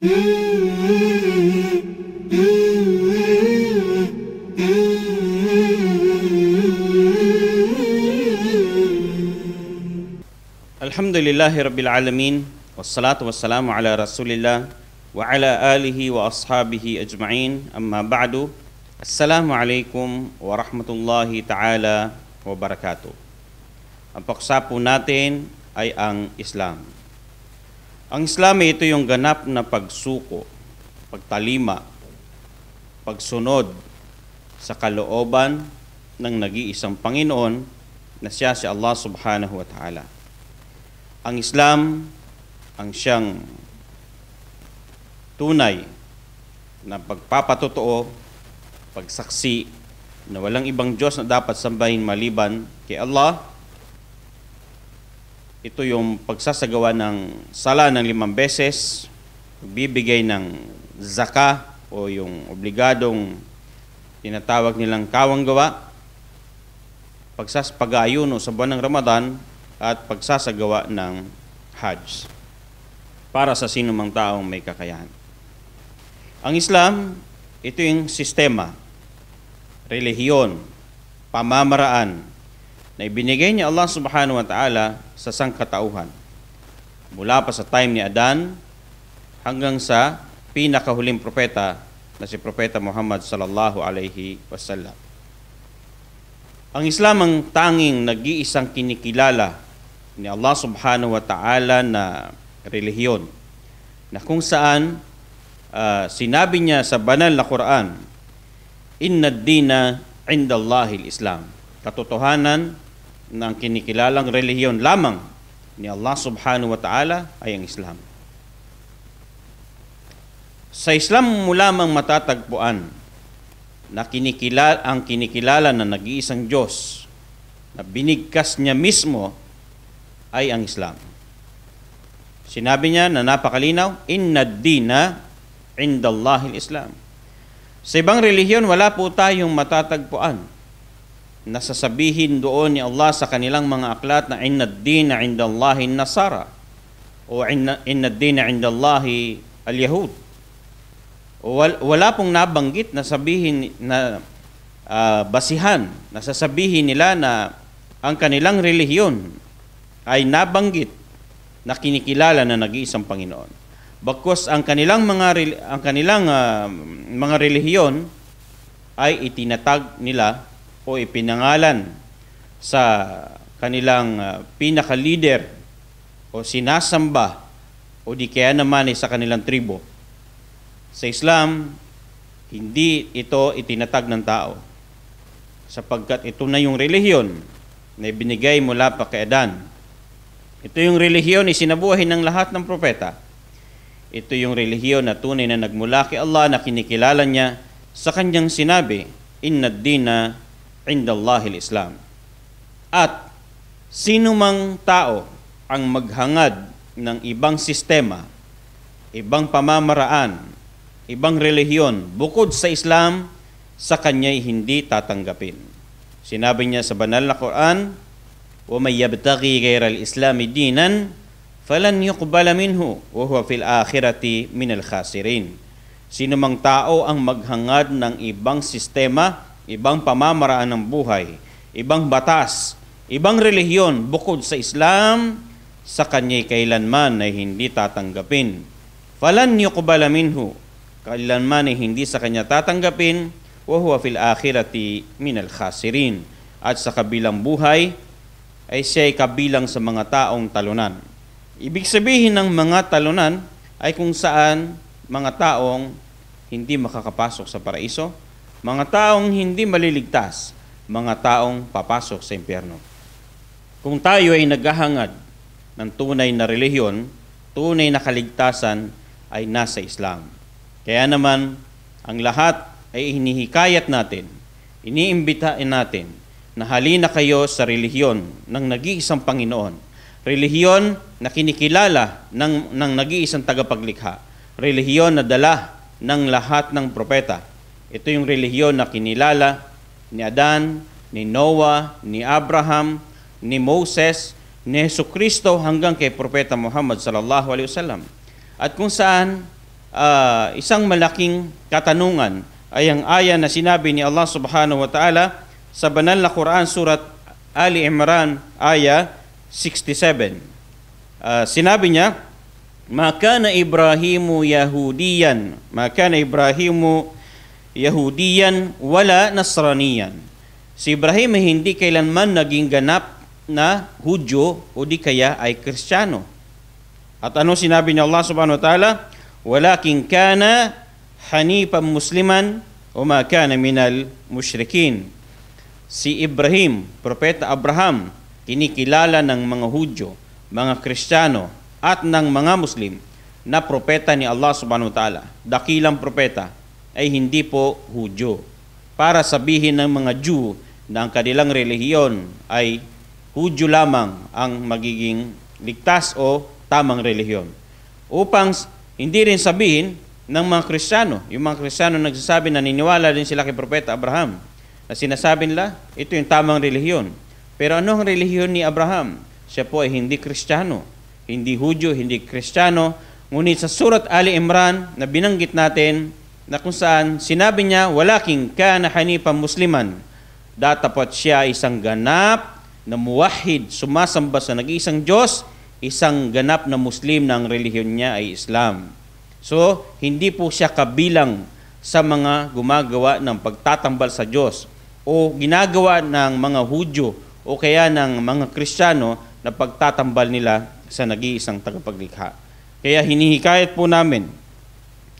Alhamdulillahi Rabbil Alamin Wassalatu wassalamu ala Rasulillah Wa ala alihi wa ashabihi ajma'in. Amma ba'du. Assalamualaikum warahmatullahi ta'ala wabarakatuh Ang paksapo natin ay ang Islam Ang Islam ay ito yung ganap na pagsuko Pagtalima Pagsunod sa kalooban ng nag-iisang Panginoon na siya si Allah subhanahu wa ta'ala ang Islam ang siyang tunay na pagpapatotoo, pagsaksi na walang ibang Diyos na dapat sambahin maliban kay Allah. Ito yung pagsasagawa ng sala ng limang beses, bibigay ng zaka o yung obligadong tinatawag nilang kawang gawa, pagsas sa buwan ng Ramadan, at pagsasagawa ng Hajj para sa sino mang taong may kakayahan. Ang Islam, ito yung sistema, relihiyon, pamamaraan na ibinigay ni Allah subhanahu wa ta'ala sa sangkatauhan. Mula pa sa time ni Adan hanggang sa pinakahuling propeta na si Propeta Muhammad sallallahu alaihi wasallam. Ang Islam ang tanging nag-iisang kinikilala ni Allah subhanahu wa ta'ala na relihiyon na kung saan uh, sinabi niya sa banal na Quran inna dina indallahi islam katotohanan ng kinikilalang relihiyon lamang ni Allah subhanahu wa ta'ala ay ang Islam. Sa Islam mo lamang matatagpuan na kinikilala, ang kinikilala na nag-iisang Diyos na binigkas niya mismo ay ang Islam. Sinabi niya na napakalinaw, Inna dina indallahi islam Sa ibang relihiyon, wala po tayong matatagpuan na sasabihin doon ni Allah sa kanilang mga aklat na Inna dina indallahi nasara o Inna, inna dina indallahi al-Yahud. Wala pong nabanggit na sabihin na uh, basihan, na sasabihin nila na ang kanilang relihiyon ay nabanggit na kinikilala na nag-iisang Panginoon. Bagkus ang kanilang mga ang kanilang uh, mga relihiyon ay itinatag nila o ipinangalan sa kanilang uh, pinaka-leader o sinasamba o di kaya naman ay sa kanilang tribo. Sa Islam, hindi ito itinatag ng tao sapagkat ito na yung relihiyon na ibinigay mula pa kay Adan ito yung relihiyon isinabuhay ng lahat ng propeta. Ito yung relihiyon na tunay na nagmula kay Allah na kinikilala niya sa kanyang sinabi, Inna dina indallahil Islam. At sino mang tao ang maghangad ng ibang sistema, ibang pamamaraan, ibang relihiyon bukod sa Islam, sa kanya'y hindi tatanggapin. Sinabi niya sa banal na Quran, ومن يبتغي غير الإسلام دينا فلن يقبل منه وهو في الآخرة من الخاسرين Sino mang tao ang maghangad ng ibang sistema, ibang pamamaraan ng buhay, ibang batas, ibang relihiyon bukod sa Islam, sa kanya'y kailanman ay hindi tatanggapin. Falan yuqbala minhu, kailanman ay hindi sa kanya tatanggapin, wa huwa fil akhirati minal khasirin. At sa kabilang buhay, ay siya ay kabilang sa mga taong talunan. Ibig sabihin ng mga talunan ay kung saan mga taong hindi makakapasok sa paraiso, mga taong hindi maliligtas, mga taong papasok sa impyerno. Kung tayo ay naghahangad ng tunay na relihiyon, tunay na kaligtasan ay nasa Islam. Kaya naman, ang lahat ay hinihikayat natin, iniimbitain natin na halina kayo sa relihiyon ng nag-iisang Panginoon. Relihiyon na kinikilala ng, ng nag-iisang tagapaglikha. Relihiyon na dala ng lahat ng propeta. Ito yung relihiyon na kinilala ni Adan, ni Noah, ni Abraham, ni Moses, ni Yesu Kristo hanggang kay Propeta Muhammad sallallahu alaihi wasallam. At kung saan ah, isang malaking katanungan ay ang aya na sinabi ni Allah subhanahu wa ta'ala sa banal na Quran surat Ali Imran aya 67. Ah, sinabi niya, Maka na Ibrahimu Yahudiyan, maka na Ibrahimu Yahudiyan, wala Nasraniyan. Si Ibrahim ay hindi kailanman naging ganap na Hudyo o di kaya ay Kristiyano. At ano sinabi ni Allah subhanahu wa ta'ala? Walakin kana hanifan musliman o ma kana minal mushrikin. Si Ibrahim, Propeta Abraham, kinikilala ng mga Hudyo, mga Kristiyano, at ng mga Muslim na propeta ni Allah subhanahu wa ta'ala. Dakilang propeta ay hindi po Hudyo. Para sabihin ng mga Jew na ang kanilang relihiyon ay Hudyo lamang ang magiging ligtas o tamang relihiyon. Upang hindi rin sabihin ng mga Kristiyano, yung mga Kristiyano nagsasabi na niniwala din sila kay Propeta Abraham, na sinasabi nila, ito yung tamang relihiyon. Pero ano ang relihiyon ni Abraham? Siya po ay hindi Kristiyano hindi Hudyo, hindi Kristiyano. Ngunit sa surat Ali Imran na binanggit natin na kung saan sinabi niya, walaking kana hanifan musliman. Datapat siya isang ganap na muwahid, sumasamba sa nag-iisang Diyos, isang ganap na Muslim na ang relihiyon niya ay Islam. So, hindi po siya kabilang sa mga gumagawa ng pagtatambal sa Diyos o ginagawa ng mga Hudyo o kaya ng mga Kristiyano na pagtatambal nila sa nag-iisang tagapaglikha. Kaya hinihikayat po namin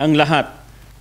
ang lahat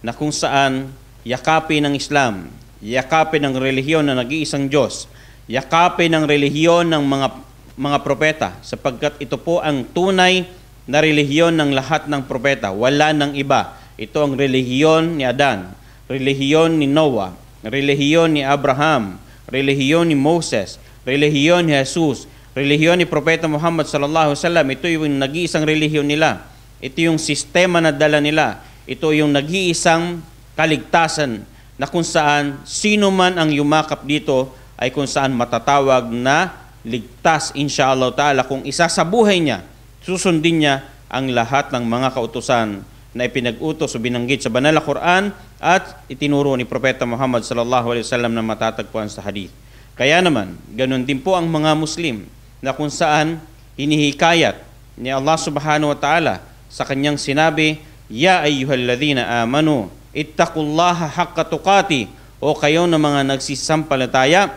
na kung saan yakapin ng Islam, yakapin ng relihiyon na nag-iisang Diyos, yakapin ng relihiyon ng mga mga propeta sapagkat ito po ang tunay na relihiyon ng lahat ng propeta, wala ng iba. Ito ang relihiyon ni Adan, relihiyon ni Noah, relihiyon ni Abraham, relihiyon ni Moses, relihiyon ni Jesus, relihiyon ni Propeta Muhammad sallallahu alaihi wasallam, ito yung nag-iisang relihiyon nila. Ito yung sistema na dala nila. Ito yung nag-iisang kaligtasan na kung saan sino man ang yumakap dito ay kung saan matatawag na ligtas inshallah ta'ala kung isa sa buhay niya, susundin niya ang lahat ng mga kautusan na ipinag-utos o binanggit sa banal na Quran at itinuro ni Propeta Muhammad sallallahu alaihi wasallam na matatagpuan sa hadith. Kaya naman, ganun din po ang mga Muslim na kung saan hinihikayat ni Allah subhanahu wa ta'ala sa kanyang sinabi, Ya ayyuhalladhina amanu, ittaqullaha haqqa tuqati, o kayo na mga nagsisampalataya,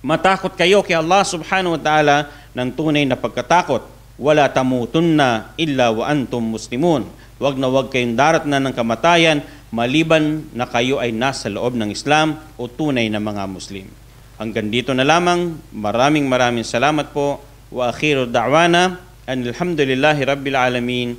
matakot kayo kay Allah subhanahu wa ta'ala ng tunay na pagkatakot. Wala tamutunna illa wa antum muslimun. Huwag na huwag kayong darat na ng kamatayan maliban na kayo ay nasa loob ng Islam o tunay na mga Muslim. Hanggang dito na lamang. Maraming maraming salamat po. Wa akhiru da'wana an alhamdulillahi rabbil alamin.